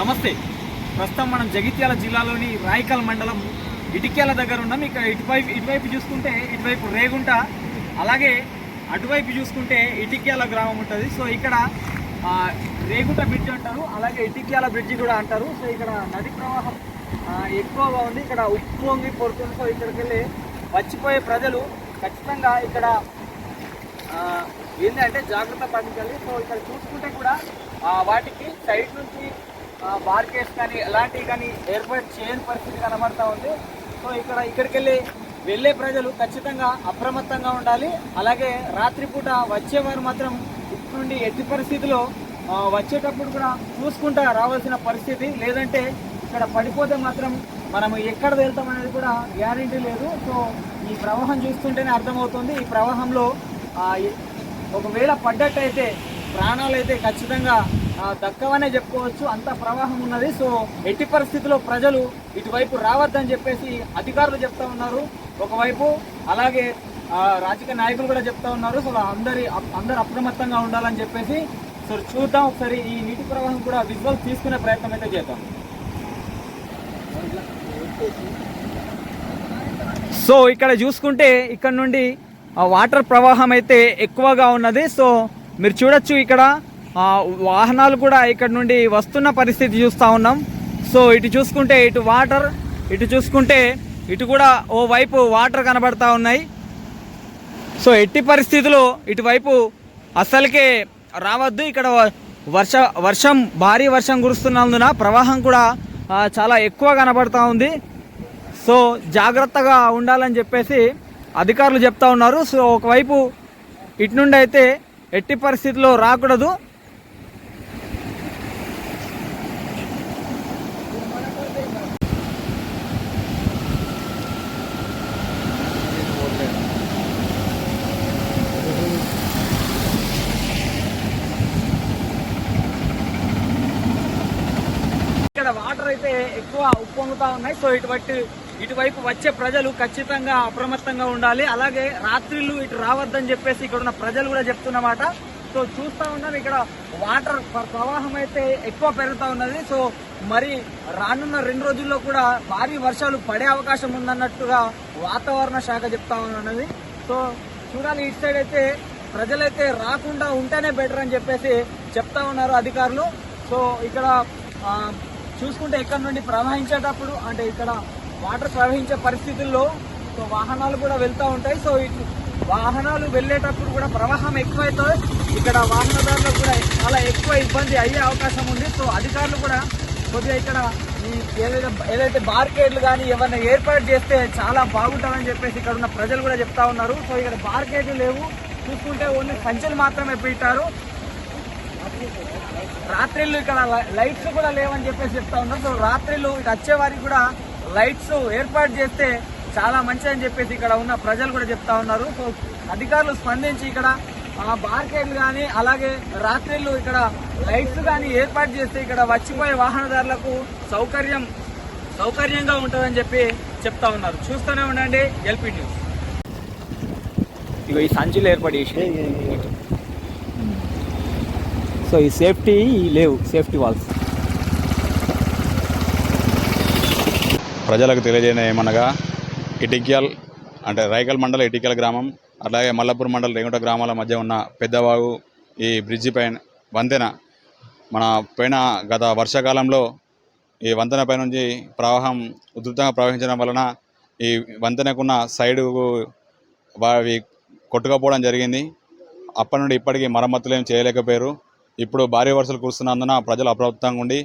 నమస్తే. ప్రస్తుతం మనం జగిత్యాల జిల్లాలోని రాయకల్ మండలం ఇటిక్యాల దగ్గర ఉన్నాం. ఇక్కడ ఇటువైపు ఇటువైపు చూసుకుంటే ఇటువైపు రేగుంట అలాగే అటువైపు చూసుకుంటే ఇటిక్యాల గ్రామం ఉంటుంది. సో ఇక్కడ రేగుంట బ్రిడ్జ్ అంటారు అలాగే ఇటిక్యాల బ్రిడ్జ్ కూడా అంటారు. సో ఇక్కడ నది ప్రవాహం ఎక్కువగా ఉంది ఇక్కడ ఉప్పు పొంగి పొడుతుంది. సో ఇక్కడికి వెళ్ళి వచ్చిపోయే ప్రజలు ఖచ్చితంగా ఇక్కడ ఏంటంటే జాగ్రత్త పాటించాలి. సో ఇక్కడ చూసుకుంటే కూడా వాటికి సైడ్ నుంచి బార్కేస్ కానీ అలాంటివి కానీ ఏర్పాటు చేయని పరిస్థితి కనబడతా ఉంది. సో ఇక్కడ ఇక్కడికి వెళ్ళి వెళ్ళే ప్రజలు ఖచ్చితంగా అప్రమత్తంగా ఉండాలి. అలాగే రాత్రిపూట వచ్చేవారు మాత్రం ఇటు నుండి ఎట్టి పరిస్థితిలో వచ్చేటప్పుడు కూడా చూసుకుంటా రావాల్సిన పరిస్థితి. లేదంటే ఇక్కడ పడిపోతే మాత్రం మనం ఎక్కడ వెళ్తాం అనేది కూడా గ్యారంటీ లేదు. సో ఈ ప్రవాహం చూస్తుంటేనే అర్థమవుతుంది. ఈ ప్రవాహంలో ఒకవేళ పడ్డట్టయితే ప్రాణాలు అయితే ఖచ్చితంగా దక్కవనే చెప్పుకోవచ్చు. అంత ప్రవాహం ఉన్నది. సో ఎట్టి పరిస్థితుల్లో ప్రజలు ఇటువైపు రావద్దని చెప్పేసి అధికారులు చెప్తా ఉన్నారు. ఒకవైపు అలాగే రాజకీయ నాయకులు కూడా చెప్తా ఉన్నారు. సో అందరి అందరు అప్రమత్తంగా ఉండాలని చెప్పేసి. సో చూద్దాం ఒకసారి ఈ నీటి ప్రవాహం కూడా విజువల్ తీసుకునే ప్రయత్నం అయితే చేద్దాం. సో ఇక్కడ చూసుకుంటే ఇక్కడ నుండి వాటర్ ప్రవాహం అయితే ఎక్కువగా ఉన్నది. సో మీరు చూడొచ్చు ఇక్కడ వాహనాలు కూడా ఇక్కడ నుండి వస్తున్న పరిస్థితి చూస్తూ ఉన్నాం. సో ఇటు చూసుకుంటే ఇటు వాటర్ ఇటు చూసుకుంటే ఇటు కూడా ఓ వైపు వాటర్ కనబడతా ఉన్నాయి. సో ఎట్టి పరిస్థితుల్లో ఇటువైపు అస్సలకే రావద్దు. ఇక్కడ వ- వర్ష వర్షం భారీ వర్షం కురుస్తున్నందున ప్రవాహం కూడా చాలా ఎక్కువ కనబడతా ఉంది. సో జాగ్రత్తగా ఉండాలని చెప్పేసి అధికారులు చెప్తా ఉన్నారు. సో ఒకవైపు ఇటు నుండి అయితే ఎట్టి పరిస్థితుల్లో రాకూడదు ఇక్కడ వాటర్ అయితే ఎక్కువ ఉప్పొంగుతా ఉన్నాయి. సో ఇటువంటి ఇటువైపు వచ్చే ప్రజలు ఖచ్చితంగా అప్రమత్తంగా ఉండాలి. అలాగే రాత్రిళ్ళు ఇటు రావద్దని చెప్పేసి ఇక్కడ ఉన్న ప్రజలు కూడా చెప్తున్నమాట. సో చూస్తూ ఉన్నాం. ఇక్కడ వాటర్ ప్రవాహం అయితే ఎక్కువ పెరుగుతూ ఉన్నది. సో మరి రానున్న రెండు రోజుల్లో కూడా భారీ వర్షాలు పడే అవకాశం ఉందన్నట్టుగా వాతావరణ శాఖ చెప్తా ఉన్నది. సో చూడాలి. ఇటు సైడ్ అయితే ప్రజలైతే రాకుండా ఉంటేనే బెటర్ అని చెప్పేసి చెప్తా ఉన్నారు అధికారులు. సో ఇక్కడ చూసుకుంటే ఇక్కడ నుండి ప్రవహించేటప్పుడు అంటే ఇక్కడ వాటర్ ప్రవహించే పరిస్థితుల్లో సో వాహనాలు కూడా వెళ్తూ ఉంటాయి. సో వాహనాలు వెళ్ళేటప్పుడు కూడా ప్రవాహం ఎక్కువైతే ఇక్కడ వాహనదారులకు కూడా చాలా ఎక్కువ ఇబ్బంది అయ్యే అవకాశం ఉంది. సో అధికారులు కూడా కొద్దిగా ఇక్కడ ఈ ఏదైతే ఏదైతే బార్కేడ్లు కానీ ఏమైనా ఏర్పాటు చేస్తే చాలా బాగుంటుందని చెప్పేసి ఇక్కడ ఉన్న ప్రజలు కూడా చెప్తా ఉన్నారు. సో ఇక్కడ బార్కేడ్లు లేవు. చూసుకుంటే ఓన్లీ సంచులు మాత్రమే పెట్టారు రాత్రిళ్ళు ఇక్కడ లైట్స్ కూడా లేవని చెప్పేసి చెప్తా ఉన్నారు. సో రాత్రిళ్ళు ఇటు వచ్చేవారికి కూడా లైట్స్ ఏర్పాటు చేస్తే చాలా మంచిదని చెప్పేసి ఇక్కడ ఉన్న ప్రజలు కూడా చెప్తా ఉన్నారు. సో అధికారులు స్పందించి ఇక్కడ ఆ కానీ అలాగే రాత్రిళ్ళు ఇక్కడ లైట్స్ కానీ ఏర్పాటు చేస్తే ఇక్కడ వచ్చిపోయే వాహనదారులకు సౌకర్యం సౌకర్యంగా ఉంటుందని చెప్పి చెప్తా ఉన్నారు. చూస్తూనే ఉండండి ఎల్పీ న్యూస్. ఇక ఈ సంచులు ఏర్పాటు చేసి సో ఈ సేఫ్టీ లేవు సేఫ్టీ వాల్స్. ప్రజలకు తెలియజేయడం ఏమనగా ఇటిక్యాల్ అంటే రైకల్ మండల ఇటిక్యాల గ్రామం అలాగే మల్లపూర్ మండల రేగుంట గ్రామాల మధ్య ఉన్న పెద్దవాగు ఈ బ్రిడ్జి పైన వంతెన మన పైన గత వర్షాకాలంలో ఈ వంతెన పై నుంచి ప్రవాహం ఉధృతంగా ప్రవహించడం వలన ఈ వంతెనకున్న సైడుకు అవి కొట్టుకపోవడం జరిగింది. అప్పటి నుండి ఇప్పటికీ మరమ్మతులు ఏం చేయలేకపోయారు. ఇప్పుడు భారీ వర్షాలు కురుస్తున్నందున ప్రజలు అప్రమత్తంగా ఉండి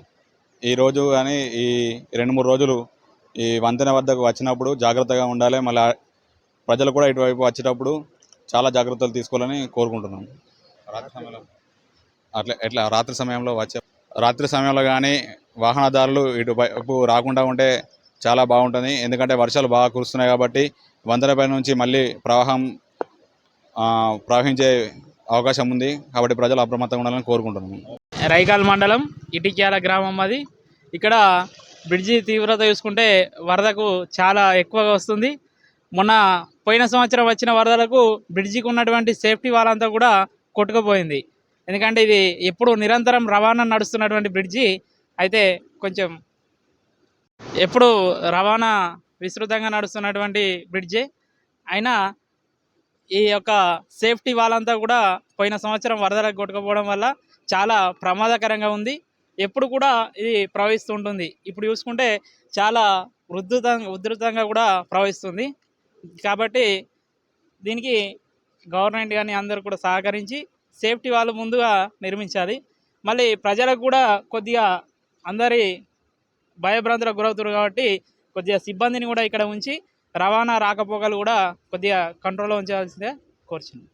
ఈరోజు కానీ ఈ రెండు మూడు రోజులు ఈ వంతెన వద్దకు వచ్చినప్పుడు జాగ్రత్తగా ఉండాలి. మళ్ళీ ప్రజలు కూడా ఇటువైపు వచ్చేటప్పుడు చాలా జాగ్రత్తలు తీసుకోవాలని కోరుకుంటున్నాం. రాత్రి సమయంలో అట్లా ఎట్లా? రాత్రి సమయంలో వచ్చే రాత్రి సమయంలో కానీ వాహనదారులు ఇటువైపు రాకుండా ఉంటే చాలా బాగుంటుంది. ఎందుకంటే వర్షాలు బాగా కురుస్తున్నాయి కాబట్టి వంతెనపై నుంచి మళ్ళీ ప్రవాహం ప్రవహించే అవకాశం ఉంది కాబట్టి ప్రజలు అప్రమత్తంగా ఉండాలని కోరుకుంటున్నాము. రైకాల్ మండలం ఇటిక్యాల గ్రామం అది. ఇక్కడ బ్రిడ్జి తీవ్రత చూసుకుంటే వరదకు చాలా ఎక్కువగా వస్తుంది. మొన్న పోయిన సంవత్సరం వచ్చిన వరదలకు బ్రిడ్జికి ఉన్నటువంటి సేఫ్టీ వాళ్ళంతా కూడా కొట్టుకుపోయింది. ఎందుకంటే ఇది ఎప్పుడు నిరంతరం రవాణా నడుస్తున్నటువంటి బ్రిడ్జి. అయితే కొంచెం ఎప్పుడు రవాణా విస్తృతంగా నడుస్తున్నటువంటి బ్రిడ్జి. అయినా ఈ యొక్క సేఫ్టీ వాళ్ళంతా కూడా పోయిన సంవత్సరం వరదలకు కొట్టుకుపోవడం వల్ల చాలా ప్రమాదకరంగా ఉంది. ఎప్పుడు కూడా ఇది ప్రవహిస్తూ ఉంటుంది. ఇప్పుడు చూసుకుంటే చాలా ఉధృతంగా ఉధృతంగా కూడా ప్రవహిస్తుంది. కాబట్టి దీనికి గవర్నమెంట్ కానీ అందరూ కూడా సహకరించి సేఫ్టీ వాళ్ళు ముందుగా నిర్మించాలి. మళ్ళీ ప్రజలకు కూడా కొద్దిగా అందరి భయభ్రాంతులకు గురవుతారు కాబట్టి కొద్దిగా సిబ్బందిని కూడా ఇక్కడ ఉంచి రవాణా రాకపోకలు కూడా కొద్దిగా కంట్రోల్లో ఉంచాల్సిందే కోరుచున్నాను.